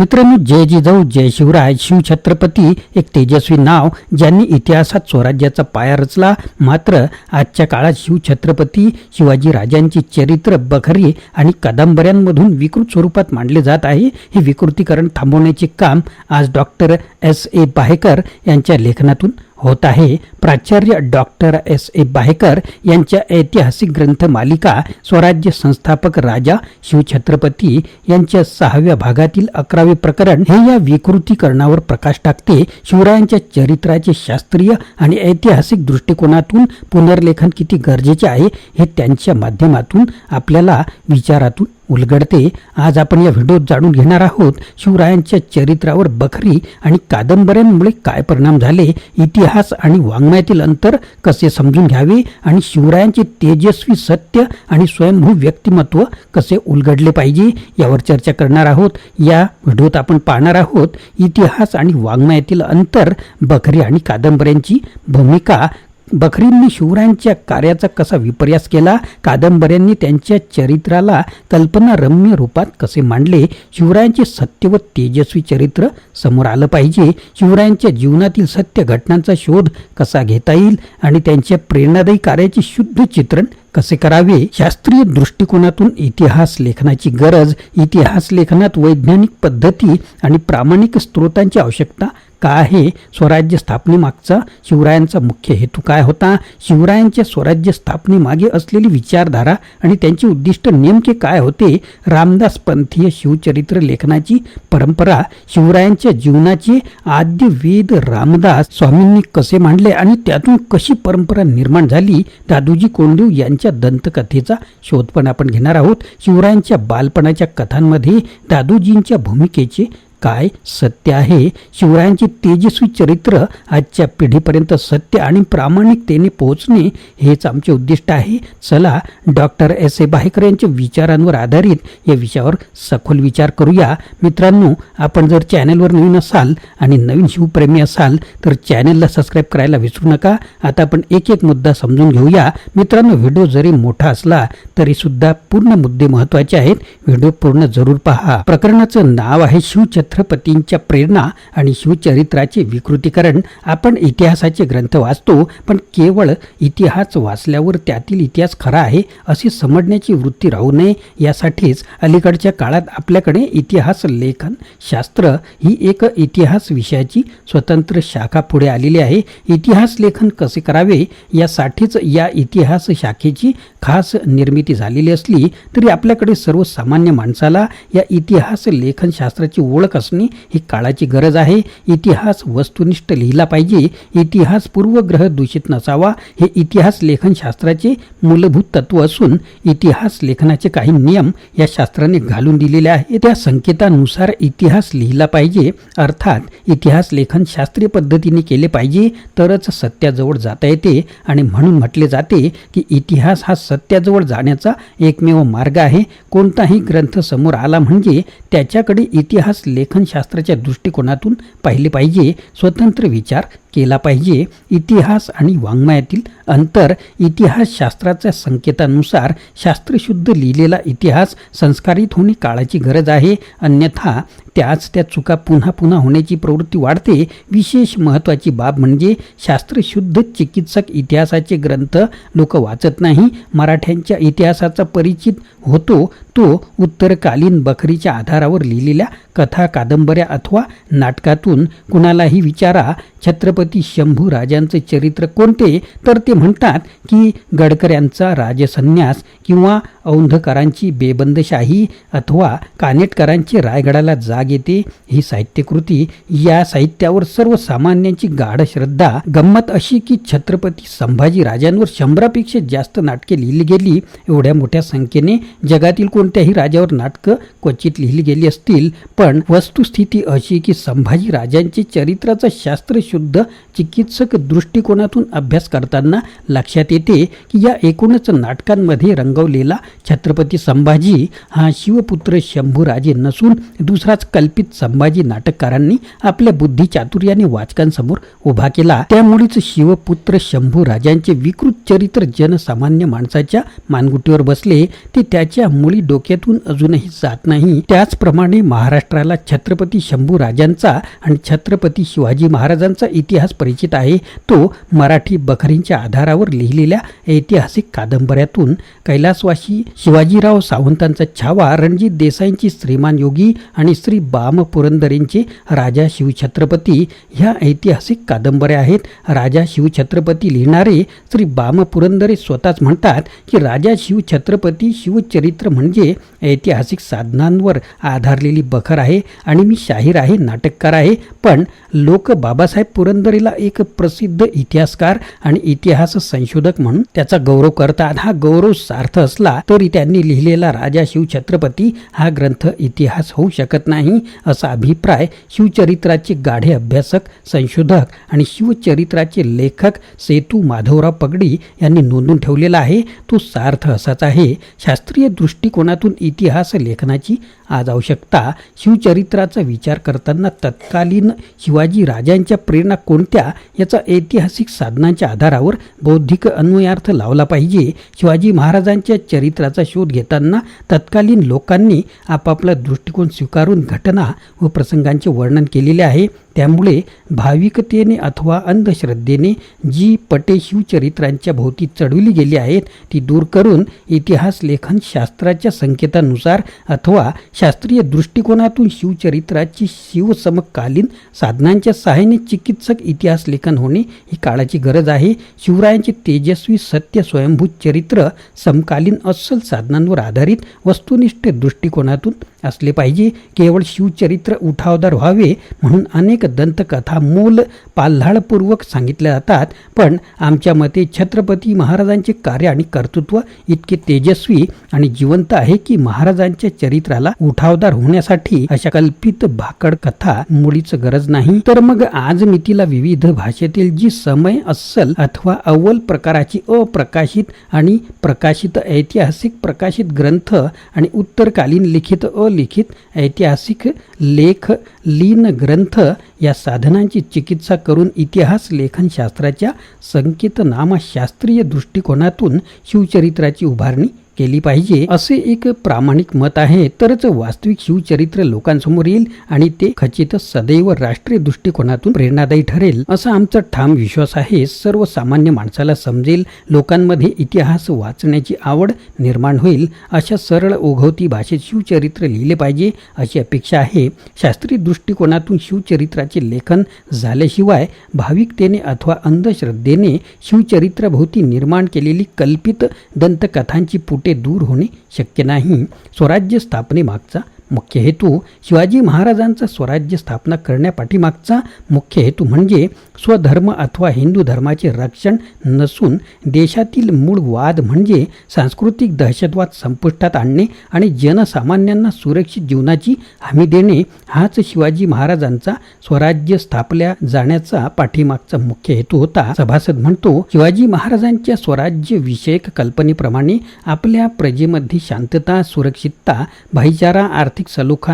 मित्रांनो जय जिजाऊ जय शिवराय शिवछत्रपती एक तेजस्वी नाव ज्यांनी इतिहासात स्वराज्याचा पाया रचला. मात्र आजच्या काळात शिवछत्रपती शिवाजी राजांची चरित्र बखरी आणि कादंबऱ्यांमधून विकृत स्वरूपात मांडले जात आहे. हे विकृतीकरण थांबवण्याचे काम आज डॉक्टर एस ए बाहेकर यांच्या लेखनातून होत आहे. प्राचार्य डॉक्टर एस. ए. बाहेकर यांच्या ऐतिहासिक ग्रंथ मालिका स्वराज्य संस्थापक राजा शिवछत्रपती यांच्या सहाव्या भागातील अकरावे प्रकरण हे या विकृतीकरणावर प्रकाश टाकते. शिवरायांच्या चरित्राचे शास्त्रीय आणि ऐतिहासिक दृष्टिकोनातून पुनर्लेखन किती गरजेचे आहे हे त्यांच्या माध्यमातून आपल्याला विचारातून उलगडते. आज आपण या व्हिडिओत जाणून घेणार आहोत शिवरायांच्या चरित्रावर बखरी आणि कादंबऱ्यांमुळे काय परिणाम झाले इतिहास आणि वाङ्मयातील अंतर कसे समजून घ्यावे आणि शिवरायांचे तेजस्वी सत्य आणि स्वयंभू व्यक्तिमत्व कसे उलगडले पाहिजे यावर चर्चा करणार आहोत. या व्हिडिओत आपण पाहणार आहोत इतिहास आणि वाङ्मयातील अंतर बखरी आणि कादंबऱ्यांची भूमिका बखरींनी शिवरायांच्या कार्याचा कसा विपर्यास केला? कादंबऱ्यांनी त्यांच्या चरित्राला कल्पनारम्य रूपात कसे मांडले? शिवरायांचे सत्य व तेजस्वी चरित्र समोर आलं पाहिजे. शिवरायांच्या जीवनातील सत्य घटनांचा शोध कसा घेता येईल? आणि त्यांच्या प्रेरणादायी कार्याचे शुद्ध चित्रण कसे करावे? शास्त्रीय दृष्टिकोनातून इतिहास लेखनाची गरज इतिहास लेखनात वैज्ञानिक पद्धती आणि प्रामाणिक स्रोतांची आवश्यकता का आहे? स्वराज्य स्थापनेमागचा शिवरायांचा मुख्य हेतू काय होता? शिवरायांच्या स्वराज्य स्थापनेमागे असलेली विचारधारा आणि त्यांचे उद्दिष्ट नेमके काय होते? रामदास पंथीय शिवचरित्र लेखनाची परंपरा शिवरायांच्या जीवनाचे आद्य वेद रामदास स्वामींनी कसे मांडले आणि त्यातून कशी परंपरा निर्माण झाली? दादूजी कोंडदेव शिवरायांच्या दंतकथेचा शोध पण आपण घेणार आहोत. शिवरायांच्या बालपणाच्या कथांमध्ये दादूजींच्या भूमिकेचे काय सत्य आहे? शिवरायांचे तेजस्वी चरित्र आजच्या पिढीपर्यंत सत्य आणि प्रामाणिकतेने पोहोचणे हेच आमचे उद्दिष्ट आहे. चला डॉक्टर एस ए बाहेकर यांच्या विचारांवर आधारित या विषयावर सखोल विचार करूया. मित्रांनो आपण जर चॅनलवर नवीन असाल आणि नवीन शिवप्रेमी असाल तर चॅनलला सबस्क्राईब करायला विसरू नका. आता आपण एक एक मुद्दा समजून घेऊया. मित्रांनो व्हिडिओ जरी मोठा असला तरी सुद्धा पूर्ण मुद्दे महत्त्वाचे आहेत. व्हिडिओ पूर्ण जरूर पहा. प्रकरणाचं नाव आहे छत्रपतींच्या प्रेरणा आणि शिवचरित्राचे विकृतीकरण आपण इतिहासाचे ग्रंथ वाचतो पण केवळ इतिहास वाचल्यावर त्यातील इतिहास खरा आहे असे समजण्याची वृत्ती राहू नये यासाठीच अलीकडच्या काळात आपल्याकडे इतिहास लेखन शास्त्र ही एक इतिहास विषयाची स्वतंत्र शाखा पुढे आलेली आहे. इतिहास लेखन कसे करावे यासाठीच या इतिहास शाखेची खास निर्मिती झालेली असली तरी आपल्याकडे सर्वसामान्य माणसाला या इतिहास लेखनशास्त्राची ओळख असणे ही काळाची गरज आहे. इतिहास वस्तुनिष्ठ लिहिला पाहिजे. इतिहास पूर्वग्रह दूषित नसावा. हे इतिहास लेखनशास्त्राचे मूलभूत तत्व असून इतिहास लेखनाचे काही नियम या शास्त्राने घालून दिलेले आहे त्या संकेतानुसार इतिहास लिहिला पाहिजे. अर्थात इतिहास लेखन शास्त्रीय पद्धतीने केले पाहिजे. तरच सत्याजवळ जाता येते. आणि म्हणून म्हटले जाते की इतिहास हा सत्याजवळ जाण्याचा एकमेव मार्ग आहे. कोणताही ग्रंथ समोर आला म्हणजे त्याच्याकडे इतिहास लेख लेखनशास्त्राच्या दृष्टिकोनातून पाहिले पाहिजे. स्वतंत्र विचार केला पाहिजे. इतिहास आणि वाङ्मयातील अंतर इतिहासशास्त्राच्या संकेतानुसार शास्त्रशुद्ध लिहिलेला इतिहास संस्कारित होणे काळाची गरज आहे. अन्यथा त्याच त्या चुका पुन्हा पुन्हा होण्याची प्रवृत्ती वाढते. विशेष महत्त्वाची बाब म्हणजे शास्त्रशुद्ध चिकित्सक इतिहासाचे ग्रंथ लोक वाचत नाही. मराठ्यांच्या इतिहासाचा परिचित होतो तो उत्तरकालीन बखरीच्या आधारावर लिहिलेल्या कथा कादंबऱ्या अथवा नाटकातून कुणालाही विचारा छत्रपती शंभू राजांचे चरित्र कोणते? तर ते म्हणतात की गडकऱ्यांचा राजसन्यास किंवा औंधकरांची बेबंदशाही अथवा कानेटकरांची रायगडाला जाग येते ही साहित्यकृती. या साहित्यावर सर्वसामान्यांची गाढ श्रद्धा गंमत अशी की छत्रपती संभाजी राजांवर शंभरापेक्षा जास्त नाटके लिहिली गेली. एवढ्या मोठ्या संख्येने जगातील कोणत्याही राजावर नाटकं क्वचित लिहिली गेली असतील. पण वस्तुस्थिती अशी की संभाजी राजांचे चरित्राचा शास्त्रशुद्ध चिकित्सक दृष्टिकोनातून अभ्यास करताना लक्षात येते की या एकूणच नाटकांमध्ये रंगवलेला छत्रपती संभाजी हा शिवपुत्र शंभूराजे नसून दुसराच कल्पित संभाजी नाटककारांनी आपल्या बुद्धी चातुर्याने वाचकांसमोर उभा केला. त्यामुळेच शिवपुत्र शंभू राजांचे विकृत चरित्र जनसामान्य माणसाच्या मानगुटीवर बसले. ते त्याच्या मुळी डोक्यातून अजूनही जात नाही. त्याचप्रमाणे महाराष्ट्राला छत्रपती शंभू राजांचा आणि छत्रपती शिवाजी महाराजांचा इतिहास इतिहास परिचित आहे. तो मराठी बखरींच्या आधारावर लिहिलेल्या ऐतिहासिक कादंबऱ्यातून कैलासवासी शिवाजीराव सावंतांचा छावा रणजित देसाईंची श्रीमान योगी आणि श्री बाम पुरंदरेंचे राजा शिवछत्रपती ह्या ऐतिहासिक कादंबऱ्या आहेत. राजा शिवछत्रपती लिहिणारे श्री बाम पुरंदरे स्वतःच म्हणतात की राजा शिवछत्रपती शिवचरित्र म्हणजे ऐतिहासिक साधनांवर आधारलेली बखर आहे आणि मी शाहीर आहे नाटककार आहे. पण लोक बाबासाहेब पुरंदर पुरंदरेला एक प्रसिद्ध इतिहासकार आणि इतिहास संशोधक म्हणून त्याचा गौरव करतात. हा गौरव सार्थ असला तरी त्यांनी लिहिलेला राजा शिवछत्रपती हा ग्रंथ इतिहास होऊ शकत नाही असा अभिप्राय शिवचरित्राचे गाढे अभ्यासक संशोधक आणि शिवचरित्राचे लेखक सेतू माधवराव पगडी यांनी नोंदून ठेवलेला आहे. तो सार्थ असाच आहे. शास्त्रीय दृष्टिकोनातून इतिहास लेखनाची आज आवश्यकता शिवचरित्राचा विचार करताना तत्कालीन शिवाजी राजांच्या प्रेरणा कोणत्या याचा ऐतिहासिक साधनांच्या आधारावर बौद्धिक अन्वयार्थ लावला पाहिजे? शिवाजी महाराजांच्या चरित्राचा शोध घेताना तत्कालीन लोकांनी आपापला दृष्टिकोन स्वीकारून घटना व प्रसंगांचे वर्णन केलेले आहे. त्यामुळे भाविकतेने अथवा अंधश्रद्धेने जी पटे शिवचरित्रांच्या भोवती चढविली गेली आहेत ती दूर करून इतिहास लेखन शास्त्राच्या संकेतानुसार अथवा शास्त्रीय दृष्टिकोनातून शिवचरित्राची शिवसमकालीन साधनांच्या सहाय्याने चिकित्सक इतिहास लेखन होणे ही काळाची गरज आहे. शिवरायांचे तेजस्वी सत्य स्वयंभूत चरित्र समकालीन अस्सल साधनांवर आधारित वस्तुनिष्ठ दृष्टिकोनातून असले पाहिजे. केवळ शिवचरित्र उठावदार व्हावे म्हणून अनेक दंतकथा मूल पाल्हाळपूर्वक सांगितल्या जातात. पण आमच्या मते छत्रपती महाराजांचे कार्य आणि कर्तृत्व इतके तेजस्वी आणि जिवंत आहे की महाराजांच्या चरित्राला उठावदार होण्यासाठी अशा कल्पित भाकड कथा मुळीच गरज नाही. तर मग आज मी तिला विविध भाषेतील जी समय अस्सल अथवा अव्वल प्रकाराची अप्रकाशित आणि प्रकाशित ऐतिहासिक प्रकाशित ग्रंथ आणि उत्तरकालीन लिखित अ लिखित ऐतिहासिक लेख लीन ग्रंथ या साधनांची चिकित्सा करून इतिहास लेखनशास्त्राच्या संकेतनामा शास्त्रीय दृष्टिकोनातून शिवचरित्राची उभारणी केली पाहिजे असे एक प्रामाणिक मत आहे. तरच वास्तविक शिवचरित्र लोकांसमोर येईल आणि ते खचित सदैव राष्ट्रीय दृष्टिकोनातून प्रेरणादायी ठरेल असा आमचा ठाम विश्वास आहे. सर्वसामान्य माणसाला समजेल लोकांमध्ये इतिहास वाचण्याची आवड निर्माण होईल अशा सरळ ओघवती भाषेत शिवचरित्र लिहिले पाहिजे अशी अपेक्षा आहे. शास्त्रीय दृष्टिकोनातून शिवचरित्राचे लेखन झाल्याशिवाय भाविकतेने अथवा अंधश्रद्धेने शिवचरित्राभोवती निर्माण केलेली कल्पित दंतकथांची पुटे दूर होणे शक्य नाही. स्वराज्य स्थापनेमागचा मुख्य हेतू शिवाजी महाराजांचा स्वराज्य स्थापना करण्यापाठीमागचा मुख्य हेतू म्हणजे स्वधर्म अथवा हिंदू धर्माचे रक्षण नसून देशातील मूळ वाद म्हणजे सांस्कृतिक दहशतवाद संपुष्टात आणणे आणि जनसामान्यांना सुरक्षित जीवनाची हमी देणे हाच शिवाजी महाराजांचा स्वराज्य स्थापल्या जाण्याचा पाठीमागचा मुख्य हेतू होता. सभासद म्हणतो शिवाजी महाराजांच्या स्वराज्य विषयक कल्पनेप्रमाणे आपल्या प्रजेमध्ये शांतता सुरक्षितता भाईचारा आर्थिक ಕಾರ್ತಿಕ್ ಸಲೂಖಾ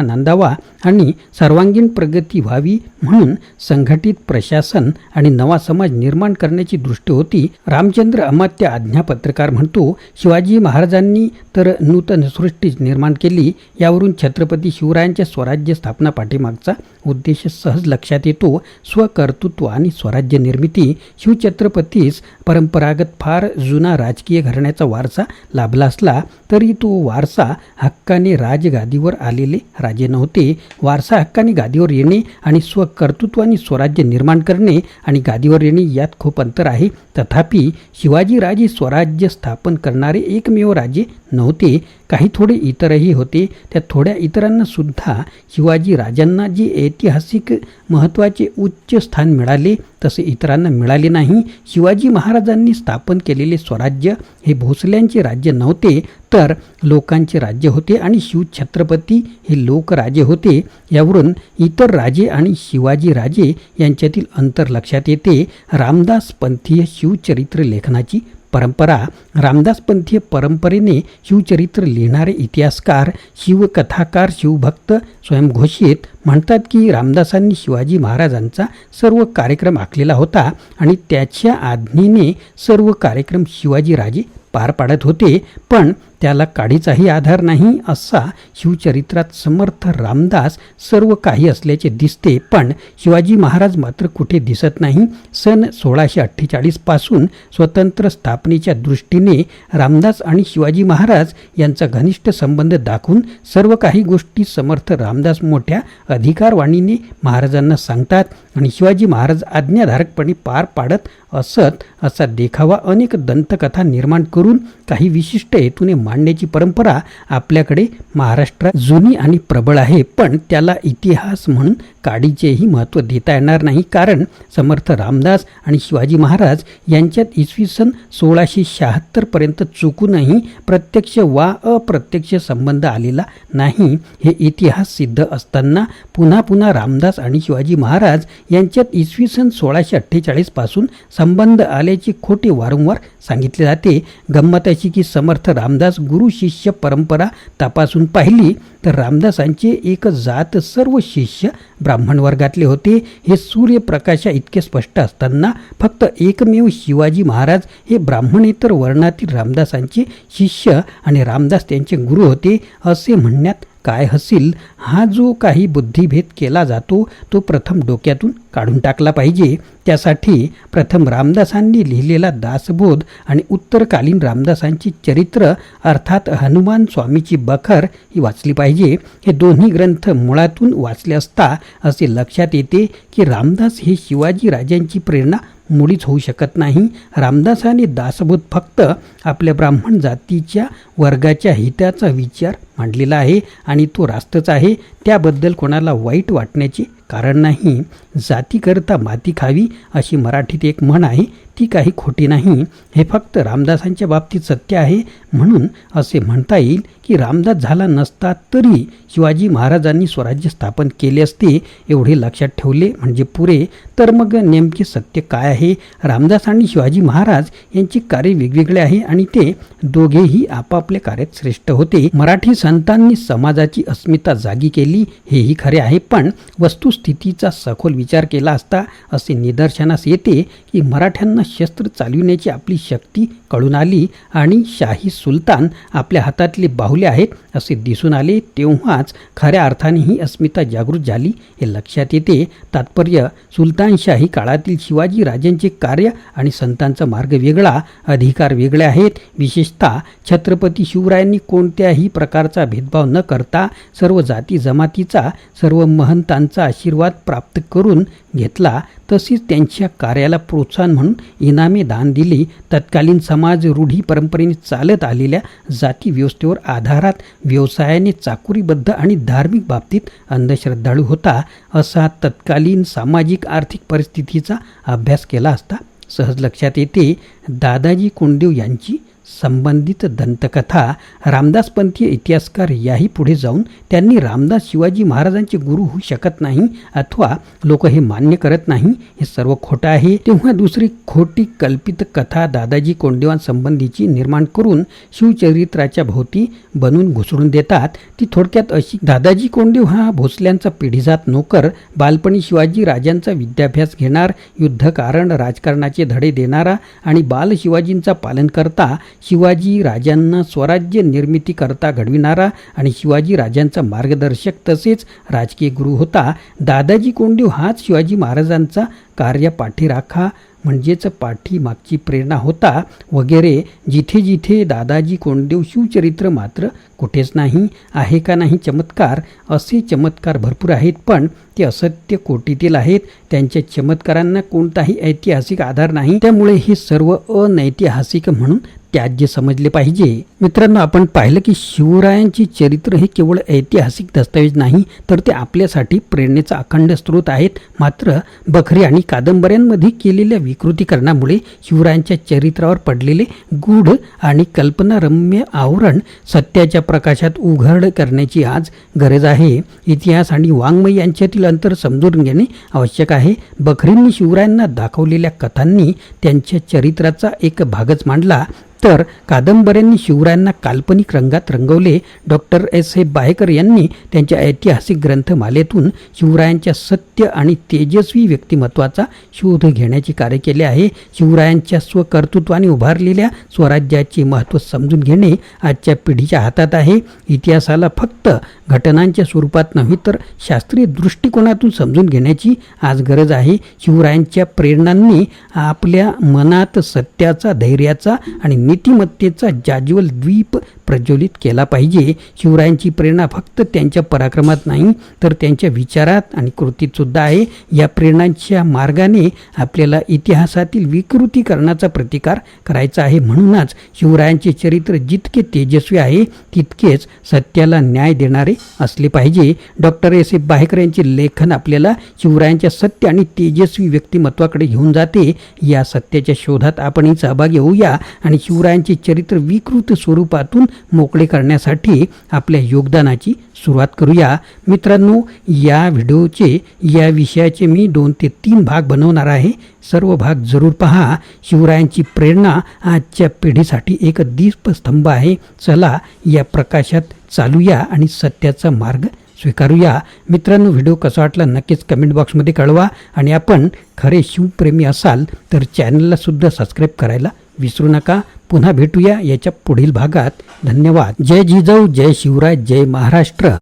आणि सर्वांगीण प्रगती व्हावी म्हणून संघटित प्रशासन आणि नवा समाज निर्माण करण्याची दृष्टी होती. रामचंद्र अमात्य आज्ञापत्रकार म्हणतो शिवाजी महाराजांनी तर नूतन सृष्टी निर्माण केली यावरून छत्रपती शिवरायांच्या स्वराज्य स्थापना पाठीमागचा उद्देश सहज लक्षात येतो. स्वकर्तृत्व आणि स्वराज्य निर्मिती शिवछत्रपतीस परंपरागत फार जुना राजकीय घराण्याचा वारसा लाभला असला तरी तो वारसा हक्काने राजगादीवर आलेले राजे नव्हते. वारसा हक्काने गादीवर येणे आणि स्वकर्तृत्वाने स्वराज्य निर्माण करणे आणि गादीवर येणे यात खूप अंतर आहे. तथापि शिवाजीराजे स्वराज्य स्थापन करणारे एकमेव राजे नव्हते काही थोडे इतरही होते. त्या थोड्या इतरांनासुद्धा शिवाजी राजांना जे ऐतिहासिक महत्त्वाचे उच्च स्थान मिळाले तसे इतरांना मिळाले नाही. शिवाजी महाराजांनी स्थापन केलेले स्वराज्य हे भोसल्यांचे राज्य नव्हते तर लोकांचे राज्य होते आणि शिवछत्रपती हे लोकराजे होते. यावरून इतर राजे आणि शिवाजी राजे यांच्यातील अंतर लक्षात येते. रामदास पंथीय शिवचरित्र लेखनाची परंपरा रामदासपंथीय परंपरेने शिवचरित्र लिहिणारे इतिहासकार शिवकथाकार शिवभक्त स्वयंघोषित म्हणतात की रामदासांनी शिवाजी महाराजांचा सर्व कार्यक्रम आखलेला होता आणि त्याच्या आज्ञेने सर्व कार्यक्रम शिवाजीराजे पार पाडत होते. पण त्याला काडीचाही आधार नाही असा शिवचरित्रात समर्थ रामदास सर्व काही असल्याचे दिसते पण शिवाजी महाराज मात्र कुठे दिसत नाही. सन सोळाशे अठ्ठेचाळीसपासून स्वतंत्र स्थापनेच्या दृष्टीने रामदास आणि शिवाजी महाराज यांचा घनिष्ठ संबंध दाखवून सर्व काही गोष्टी समर्थ रामदास मोठ्या अधिकारवाणीने महाराजांना सांगतात आणि शिवाजी महाराज आज्ञाधारकपणे पार पाडत असत असा देखावा अनेक दंतकथा निर्माण करून काही विशिष्ट हेतूने मांडण्याची परंपरा आपल्याकडे महाराष्ट्रात जुनी आणि प्रबळ आहे. पण त्याला इतिहास म्हणून काडीचेही महत्त्व देता येणार नाही. कारण समर्थ रामदास आणि शिवाजी महाराज यांच्यात इसवी सन सोळाशे शहात्तरपर्यंत चुकूनही प्रत्यक्ष वा अप्रत्यक्ष संबंध आलेला नाही हे इतिहास सिद्ध असताना पुन्हा पुन्हा रामदास आणि शिवाजी महाराज यांच्यात इसवी सन सोळाशे अठ्ठेचाळीसपासून संबंध आल्याचे खोटे वारंवार सांगितले जाते. गंमत अशी की समर्थ रामदास गुरु शिष्य परंपरा तपासून पाहिली तर रामदासांचे एक जात सर्व शिष्य ब्राह्मण वर्गातले होते. हे सूर्यप्रकाशा इतके स्पष्ट असताना फक्त एकमेव शिवाजी महाराज हे ब्राह्मणेतर वर्णातील रामदासांचे शिष्य आणि रामदास त्यांचे गुरु होते असे म्हणण्यात काय हसील हा जो काही बुद्धिभेद केला जातो तो प्रथम डोक्यातून काढून टाकला पाहिजे. त्यासाठी प्रथम रामदासांनी लिहिलेला दासबोध आणि उत्तरकालीन रामदासांची चरित्र अर्थात हनुमान स्वामीची बखर ही वाचली पाहिजे. हे दोन्ही ग्रंथ मुळातून वाचले असता असे लक्षात येते की रामदास हे शिवाजी राजांची प्रेरणा मुळीच होऊ शकत नाही. रामदासाने दासबोध फक्त आपल्या ब्राह्मण जातीच्या वर्गाच्या हिताचा विचार मांडलेला आहे आणि तो रास्तच आहे. त्याबद्दल कोणाला वाईट वाटण्याचे कारण नाही. जातीकरता माती खावी अशी मराठीत एक म्हण आहे. ती काही खोटी नाही. हे फक्त रामदासांच्या बाबतीत सत्य आहे म्हणून असे म्हणता येईल की रामदास झाला नसता तरी शिवाजी महाराजांनी स्वराज्य स्थापन केले असते एवढे लक्षात ठेवले म्हणजे पुरे. तर मग नेमके सत्य काय आहे? रामदास आणि शिवाजी महाराज यांची कार्य वेगवेगळे आहे आणि ते दोघेही आपापल्या कार्यात श्रेष्ठ होते. मराठी संतांनी समाजाची अस्मिता जागी केली हेही खरे आहे. पण वस्तुस्थितीचा सखोल विचार केला असता असे निदर्शनास येते की मराठ्यांना शस्त्र चालविण्याची आपली शक्ती कळून आली आणि शाही सुलतान आपल्या हातातले बाहुले आहेत असे दिसून आले तेव्हाच खऱ्या अर्थाने ही अस्मिता जागृत झाली. हे लक्षात येते तात्पर्य सुलतानशाही काळातील शिवाजी राजांचे कार्य आणि संतांचा मार्ग वेगळा अधिकार वेगळे आहेत. विशेषतः छत्रपती शिवरायांनी कोणत्याही प्रकारचा भेदभाव न करता सर्व जाती जमातीचा सर्व महंतांचा आशीर्वाद प्राप्त करून घेतला तसेच त्यांच्या कार्याला प्रोत्साहन म्हणून इनामे दान दिली. तत्कालीन समाज रूढी परंपरेने चालत आलेल्या जाती व्यवस्थेवर आधारात व्यवसायाने चाकुरीबद्ध आणि धार्मिक बाबतीत अंधश्रद्धाळू होता असा तत्कालीन सामाजिक आर्थिक परिस्थितीचा अभ्यास केला असता सहज लक्षात येते. दादाजी कोंडदेव यांची संबंधित दंतकथा रामदासपंथीय इतिहासकार याही पुढे जाऊन त्यांनी रामदास शिवाजी महाराजांचे गुरु होऊ शकत नाही अथवा लोक हे मान्य करत नाही हे सर्व खोटं आहे. तेव्हा दुसरी खोटी कल्पित कथा दादाजी कोंडेवांसंबंधीची निर्माण करून शिवचरित्राच्या भोवती बनवून घुसळून देतात. ती थोडक्यात अशी दादाजी कोंडेव हा भोसल्यांचा पिढीजात नोकर बालपणी शिवाजी राजांचा विद्याभ्यास घेणार युद्धकारण राजकारणाचे धडे देणारा आणि बाल शिवाजींचा पालन करता शिवाजी राजांना स्वराज्य निर्मिती करता घडविणारा आणि शिवाजी राजांचा मार्गदर्शक तसेच राजकीय गुरु होता. दादाजी कोंडीव हाच शिवाजी महाराजांचा कार्य पाठीराखा म्हणजेच पाठीमागची प्रेरणा होता. वगैरे जिथे जिथे दादाजी कोंडदेव शिवचरित्र मात्र कुठेच नाही आहे का नाही चमत्कार? असे चमत्कार भरपूर आहेत पण ते असत्य कोटीतील आहेत. त्यांच्या चमत्कारांना कोणताही ऐतिहासिक आधार नाही. त्यामुळे हे सर्व अनैतिहासिक म्हणून त्याज्य समजले पाहिजे. मित्रांनो आपण पाहिलं की शिवरायांची चरित्र हे केवळ ऐतिहासिक दस्तावेज नाही तर ते आपल्यासाठी प्रेरणेचा अखंड स्रोत आहेत. मात्र बखरी आणि कादंबऱ्यांमध्ये केलेल्या विकृतीकरणामुळे शिवरायांच्या चरित्रावर पडलेले गूढ आणि कल्पनारम्य आवरण सत्याच्या प्रकाशात उघड करण्याची आज गरज आहे. इतिहास आणि वाङ्मय यांच्यातील अंतर समजून घेणे आवश्यक आहे. बखरींनी शिवरायांना दाखवलेल्या कथांनी त्यांच्या चरित्राचा एक भागच मांडला. तर कादंबऱ्यांनी शिवरायांना काल्पनिक रंगात रंगवले. Doctor S. ए. बाहेकर यांनी त्यांच्या ऐतिहासिक ग्रंथमालेतून शिवरायांच्या सत्य आणि तेजस्वी व्यक्तिमत्वाचा शोध घेण्याचे कार्य केले आहे. शिवरायांच्या स्वकर्तृत्वाने उभारलेल्या स्वराज्याचे महत्त्व समजून घेणे आजच्या पिढीच्या हातात आहे. इतिहासाला फक्त घटनांच्या स्वरूपात नव्हे तर शास्त्रीय दृष्टिकोनातून समजून घेण्याची आज गरज आहे. शिवरायांच्या प्रेरणांनी आपल्या मनात सत्याचा धैर्याचा आणि नीतिमत्तेचा जाज्वल द्वीप प्रज्वलित केला पाहिजे. शिवरायांची प्रेरणा फक्त त्यांच्या पराक्रमात नाही तर त्यांच्या विचारात आणि कृतीत सुद्धा आहे. या प्रेरणांच्या मार्गाने आपल्याला इतिहासातील विकृतीकरणाचा प्रतिकार करायचा आहे. म्हणूनच शिवरायांचे चरित्र जितके तेजस्वी आहे तितकेच सत्याला न्याय देणारे असले पाहिजे. Doctor S. ए. बाहेकर यांचे लेखन आपल्याला शिवरायांच्या सत्य आणि तेजस्वी व्यक्तिमत्वाकडे घेऊन जाते. या सत्याच्या शोधात आपणही सहभागी होऊया आणि शिवरायांचे चरित्र विकृत स्वरूपातून मोकळे करण्यासाठी आपल्या योगदानाची सुरुवात करूया. मित्रांनो या व्हिडिओचे या विषयाचे मी दोन ते तीन भाग बनवणार आहे. सर्व भाग जरूर पहा. शिवरायांची प्रेरणा आजच्या पिढीसाठी एक दीपस्तंभ आहे. चला या प्रकाशात चालूया आणि सत्याचा मार्ग स्वीकारूया. मित्रांनो व्हिडिओ कसा वाटला नक्कीच कमेंट बॉक्समध्ये कळवा. आणि आपण खरे शिवप्रेमी असाल तर चॅनलला सुद्धा सबस्क्राईब करायला विसरू नका. पुन्हा भेटूया याच्या पुढील भागात. धन्यवाद. जय जिजाऊ जय शिवराय जय महाराष्ट्र.